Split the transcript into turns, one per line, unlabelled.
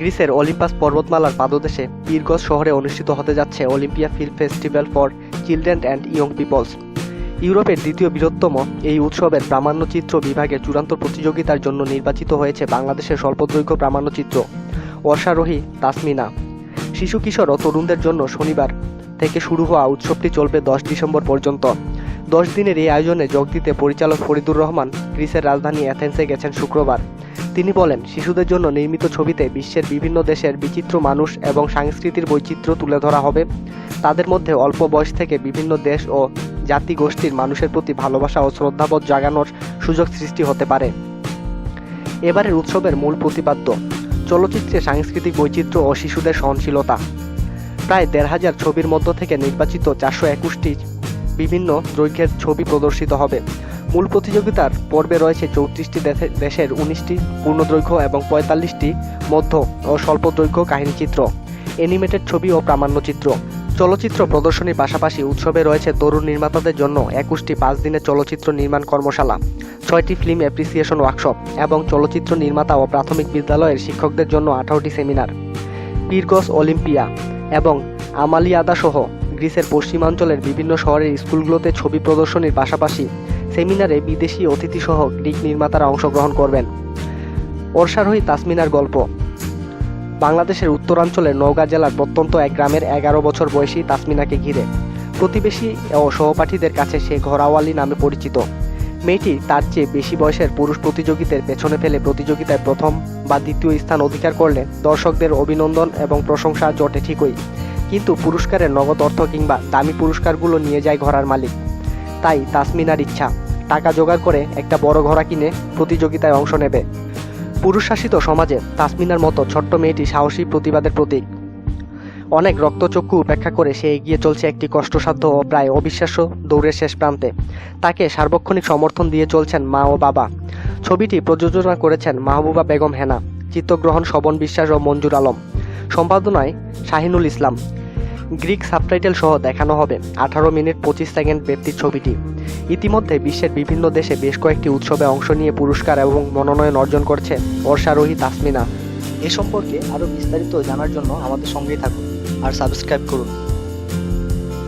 গ্রিসের অলিম্পাস পর্বতমালার পাদদেশে পীরগজ শহরে অনুষ্ঠিত হতে যাচ্ছে Olympia film festival for children and young peoples. ইউরোপের দ্বিতীয় বৃহত্তম এই উৎসবের প্রামাণ্যচিত্র বিভাগে চূড়ান্ত প্রতিযোগিতার জন্য নির্বাচিত হয়েছে বাংলাদেশের স্বল্পদৈর্ঘ্য প্রামাণ্যচিত্র অশ্বারোহী তাসমিনা। শিশু কিশোর ও তরুণদের জন্য শনিবার থেকে শুরু হওয়া উৎসবটি চলবে দশ ডিসেম্বর পর্যন্ত। দশ দিনের এই আয়োজনে যোগ দিতে পরিচালক ফরিদুর রহমান গ্রিসের রাজধানী অ্যাথেন্সে গেছেন শুক্রবার। তিনি বলেন, শিশুদের জন্য নির্মিত ছবিতে বিশ্বের বিভিন্ন দেশের বিচিত্র মানুষ এবং সংস্কৃতির বৈচিত্র্য তুলে ধরা হবে। তাদের মধ্যে অল্প বয়স থেকে বিভিন্ন দেশ ও জাতি গোষ্ঠীর মানুষের প্রতি ভালোবাসা ও শ্রদ্ধাবোধ জাগানোর সুযোগ সৃষ্টি হতে পারে। এবারের উৎসবের মূল প্রতিপাদ্য, চলচ্চিত্রে সাংস্কৃতিক বৈচিত্র্য ও শিশুদের সহনশীলতা। প্রায় দেড় হাজার ছবির মধ্য থেকে নির্বাচিত চারশো একুশটি বিভিন্ন দৈর্ঘ্যের ছবি প্রদর্শিত হবে। মূল প্রতিযোগিতার পর্বে রয়েছে চৌত্রিশটি দেশের উনিশটি পূর্ণদৈর্ঘ্য এবং পঁয়তাল্লিশটি মধ্য ও স্বল্প দৈর্ঘ্য কাহিনীচিত্র অ্যানিমেটেড ছবি ও প্রামাণ্যচিত্র চলচ্চিত্র প্রদর্শনীর পাশাপাশি উৎসবে রয়েছে তরুণ নির্মাতাদের জন্য একুশটি পাঁচ দিনের চলচ্চিত্র নির্মাণ কর্মশালা, ছয়টি ফিল্ম অ্যাপ্রিসিয়েশন ওয়ার্কশপ এবং চলচ্চিত্র নির্মাতা ও প্রাথমিক বিদ্যালয়ের শিক্ষকদের জন্য আঠারোটি সেমিনার পীরগস অলিম্পিয়া এবং আমালিয়াদা সহ গ্রিসের পশ্চিমাঞ্চলের বিভিন্ন শহরের স্কুলগুলোতে ছবি প্রদর্শনীর পাশাপাশি সেমিনারে বিদেশি অতিথিসহ গ্রিক নির্মাতারা অংশগ্রহণ করবেন। অর্ষারোহী তাসমিনার গল্প। বাংলাদেশের উত্তরাঞ্চলের নওগাঁ জেলার প্রত্যন্ত এক গ্রামের এগারো বছর বয়সী তাসমিনাকে ঘিরে প্রতিবেশী ও সহপাঠীদের কাছে সে ঘোড়াওয়ালি নামে পরিচিত। মেয়েটি তার চেয়ে বেশি বয়সের পুরুষ প্রতিযোগীদের পেছনে ফেলে প্রতিযোগিতায় প্রথম বা দ্বিতীয় স্থান অধিকার করলে দর্শকদের অভিনন্দন এবং প্রশংসা জটে ঠিকই। কিন্তু পুরস্কারের নগদ অর্থ কিংবা দামি পুরস্কারগুলো নিয়ে যায় ঘোড়ার মালিক। তাই তাসমিনার ইচ্ছা, টাকা জোগাড় করে একটা বড় ঘোড়া কিনে প্রতিযোগিতায় অংশ নেবে। পুরুষ শাসিত সমাজে তাসমিনার মতো ছোট্ট মেয়েটি সাহসী প্রতিবাদের প্রতীক। অনেক রক্তচক্ষু উপেক্ষা করে সে এগিয়ে চলছে একটি কষ্টসাধ্য ও প্রায় অবিশ্বাস্য দৌড়ের শেষ প্রান্তে। তাকে সার্বক্ষণিক সমর্থন দিয়ে চলছেন মা ও বাবা। ছবিটি প্রযোজনা করেছেন মাহবুবা বেগম হেনা, চিত্রগ্রহণ শবন বিশ্বাস ও মঞ্জুর আলম। সম্পাদনায় শাহিনুল ইসলাম। গ্রিক সাবটাইটেল সহ দেখানো হবে আঠারো মিনিট পঁচিশ সেকেন্ড ব্যক্তির ছবিটি। ইতিমধ্যে বিশ্বের বিভিন্ন দেশে বেশ কয়েকটি উৎসবে অংশ নিয়ে পুরস্কার এবং মনোনয়ন অর্জন করছে অর্ষারোহী তাসমিনা।
এ সম্পর্কে আরও বিস্তারিত জানার জন্য আমাদের সঙ্গেই থাকুন আর সাবস্ক্রাইব করুন।